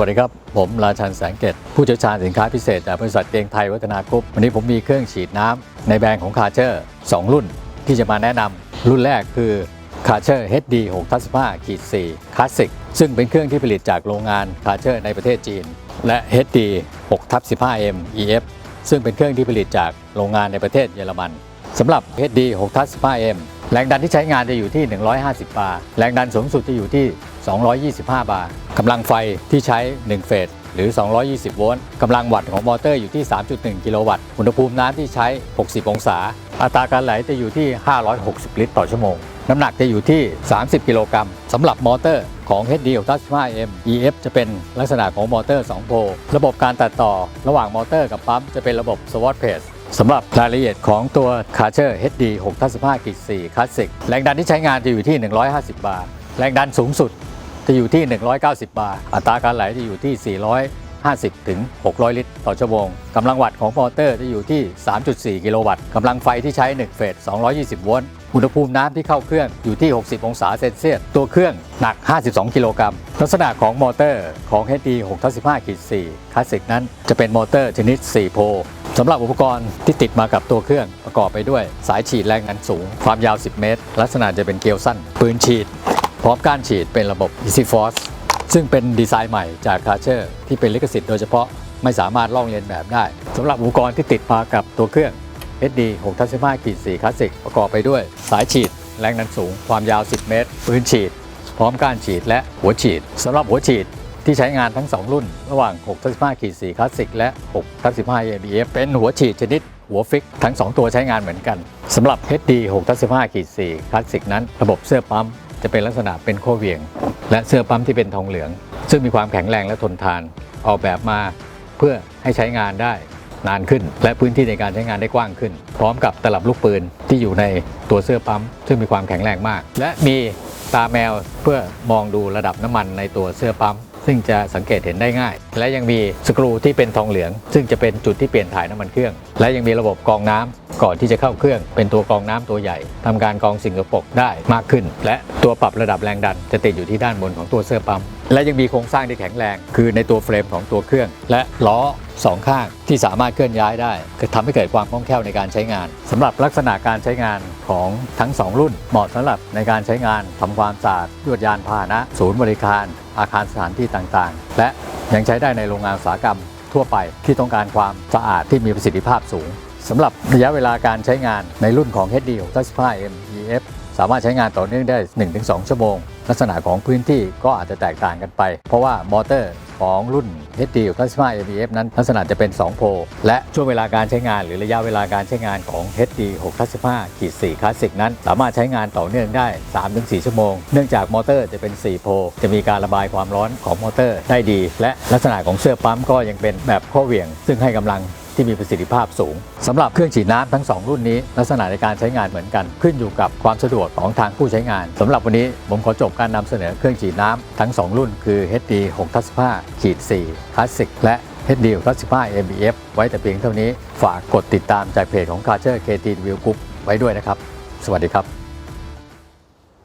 วัสดีครับ ผมราชันแสงเกต ผู้เชี่ยวชาญสินค้าพิเศษจากบริษัทเตียงไทยวัฒนากรุ๊ปวันนี้ผมมีเครื่องฉีดน้ำในแบรนด์ของคาเชอร์2รุ่นที่จะมาแนะนำรุ่นแรกคือคาเชอร์ HD 6ทัศ5ขีด4คลาสสิกซึ่งเป็นเครื่องที่ผลิตจากโรงงานคาเชอร์ในประเทศจีน และ HD 6ทับ 15M EF ซึ่งเป็นเครื่องที่ผลิตจากโรงงานในประเทศเยอรมันสำหรับ HD 6ทับ 15M แรงดันที่ใช้งานจะอยู่ที่ 150 บาร์ แรงดันสูงสุดจะอยู่ที่ 225 บาร์กำลังไฟที่ใช้ 1 เฟสหรือ 220 โวลต์กำลังวัตต์ของมอเตอร์อยู่ที่ 3.1 กิโลวัตต์ อุณหภูมิน้ำที่ใช้ 60 องศา อัตราการไหลจะอยู่ที่ 560 ลิตรต่อชั่วโมง น้ำหนักจะอยู่ที่ 30 กิโลกรัมสำหรับมอเตอร์ของ HD 65M EF จะเป็นลักษณะของมอเตอร์ 2 โพลระบบการตัดต่อระหว่างมอเตอร์กับปั๊มจะเป็นระบบ SWOT Pace สำหรับรายละเอียดของตัว c a r c h e r HD 6 15 4 Classic แรงดันที่ใช้งานจะอยู่ที่ 150 บาร์ แรงดันสูงสุดจะอยู่ที่ 190 บาร์ อัตราการไหลจะอยู่ที่ 50 ถึง 600 ลิตร ต่อชั่วโมงกำลังวัตต์ของมอเตอร์จะอยู่ที่ 3.4 กิโลวัตต์กำลังไฟที่ใช้ 1 เฟส 220 โวลต์อุณหภูมิน้ำที่เข้าเครื่องอยู่ที่ 60 องศาเซนเซียส ตัวเครื่องหนัก 52 กิโลกรัม ลักษณะของมอเตอร์ของ HD 6 15 4คลาสสิกนั้นจะเป็นมอเตอร์ชนิด 4 โพลสำหรับอุปกรณ์ที่ติดมากับตัวเครื่องประกอบไปด้วย สายฉีดแรงดันสูง ความยาว 10 เมตร ลักษณะจะเป็นเกลียวสั้น ปืนฉีด พร้อมก้านฉีดเป็นระบบ Easy Force ซึ่งเป็นดีไซน์ใหม่จากคาเชอร์ที่เป็นลิขสิทธิ์โดยเฉพาะไม่สามารถลอกเลียนแบบได้สำหรับอุปกรณ์ที่ติดมากับตัวเครื่อง HD 6ทัศ5ขีด4คลาสสิกประกอบไปด้วย สายฉีด แรงดันสูง ความยาว 10 เมตร ปืนฉีด พร้อมก้านฉีดและหัวฉีดสำหรับหัวฉีดที่ใช้งานทั้ง 2 รุ่น ระหว่าง6ทัศ5ขีด4คลาสสิกและ6ทัศ5 ABF เป็นหัวฉีดชนิดหัวฟิกทั้ง 2 ตัวใช้งานเหมือนกันสำหรับ HD 6ทัศ5ขีด4คลาสสิกนั้นระบบเสื้อปั๊มจะเป็นลักษณะเป็นโค้เวียง และเสื้อปั๊มที่เป็นทองเหลือง ซึ่งมีความแข็งแรงและทนทานออกแบบมาเพื่อให้ใช้งานได้นานขึ้น และพื้นที่ในการใช้งานได้กว้างขึ้น พร้อมกับตลับลูกปืนที่อยู่ในตัวเสื้อปั๊ม ซึ่งมีความแข็งแรงมาก และมีตาแมวเพื่อมองดูระดับน้ำมันในตัวเสื้อปั๊ม ซึ่งจะสังเกตเห็นได้ง่าย และยังมีสกรูที่เป็นทองเหลือง ซึ่งจะเป็นจุดที่เปลี่ยนถ่ายน้ำมันเครื่อง และยังมีระบบกรองน้ำ ก่อนที่จะเข้าเครื่องเป็นตัวกรองน้ำตัวใหญ่ทำการกรองสิ่งสกปรกได้มากขึ้น และตัวปรับระดับแรงดันจะติดอยู่ที่ด้านบนของตัวเสื้อปั๊มและยังมีโครงสร้างที่แข็งแรง คือในตัวเฟรมของตัวเครื่อง และล้อสองข้างที่สามารถเคลื่อนย้ายได้ก็ทำให้เกิดความคล่องแคล่วในการใช้งานสำหรับลักษณะการใช้งานของทั้ง 2 รุ่น เหมาะสำหรับในการใช้งานทำความสะอาดยวดยานพาหนะ ศูนย์บริการ อาคารสถานที่ต่างๆ และยังใช้ได้ในโรงงานอุตสาหกรรมทั่วไปที่ต้องการความสะอาดที่มีประสิทธิภาพสูง สำหรับระยะเวลาการใช้งานในรุ่นของ HD 65M EF สามารถใช้งานต่อเนื่องได้ 1-2 ชั่วโมง ลักษณะของพื้นที่ก็อาจจะแตกต่างกันไป เพราะว่ามอเตอร์ของรุ่น HD 65 ABF นั้นลักษณะจะเป็น 2 โพลและช่วงเวลาการใช้งานหรือระยะเวลาการใช้งานของ HD 665ขีด4คลาสสิกนั้น สามารถใช้งานต่อเนื่องได้ 3-4 ชั่วโมง เนื่องจากมอเตอร์จะเป็น 4 โพลจะมีการระบายความร้อนของมอเตอร์ได้ดี และลักษณะของเสื้อปั๊มก็ยังเป็นแบบข้อเหวี่ยง ซึ่งให้กำลัง ที่มีประสิทธิภาพสูงสำหรับเครื่องฉีดน้ำทั้ง 2 รุ่นนี้ ลักษณะในการใช้งานเหมือนกัน ขึ้นอยู่กับความสะดวกของทางผู้ใช้งานสำหรับวันนี้ผมขอจบการนำเสนอเครื่องฉีดน้ำทั้ง 2 รุ่น คือ HD 6ทัศ5ขีด4คลาสสิกและ HD 6ทัศ5 MBF ไว้แต่เพียงเท่านี้ฝากกดติดตามจากเพจของ c a r c h e r KT Review Group ไว้ด้วยนะครับ สวัสดีครับ